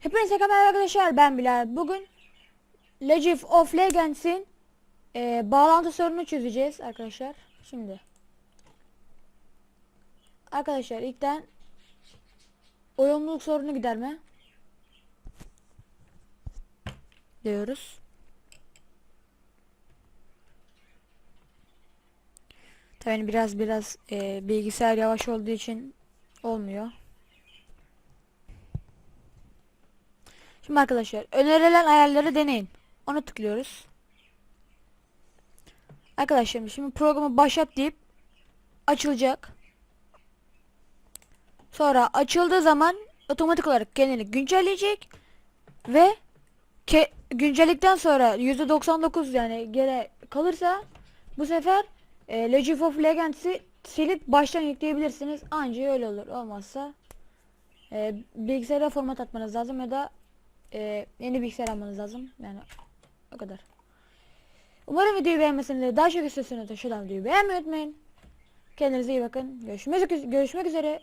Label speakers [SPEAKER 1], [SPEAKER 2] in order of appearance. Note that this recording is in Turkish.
[SPEAKER 1] Hepinize merhaba arkadaşlar ben Bilal. Bugün League of Legends'in e, bağlantı sorununu çözeceğiz arkadaşlar. Şimdi. Arkadaşlar ilkten uyumluluk sorunu giderme diyoruz. Tabii biraz biraz e, bilgisayar yavaş olduğu için olmuyor. Şimdi arkadaşlar önerilen ayarları deneyin. Onu tıklıyoruz. Arkadaşlar şimdi programı başlat deyip açılacak. Sonra açıldığı zaman otomatik olarak kendini güncelleyecek ve güncellikten sonra %99 yani geri kalırsa bu sefer e, League of Legends'i silip baştan yükleyebilirsiniz. Anca öyle olur. Olmazsa e, bilgisayara format atmanız lazım ya da e, yeni bilgisayar almanız lazım. Yani o kadar. Umarım videoyu beğenmesinizdir. Daha çok istiyorsanız da şuradan videoyu beğenmeyi unutmayın. Kendinize iyi bakın. Görüşmek, görüşmek üzere.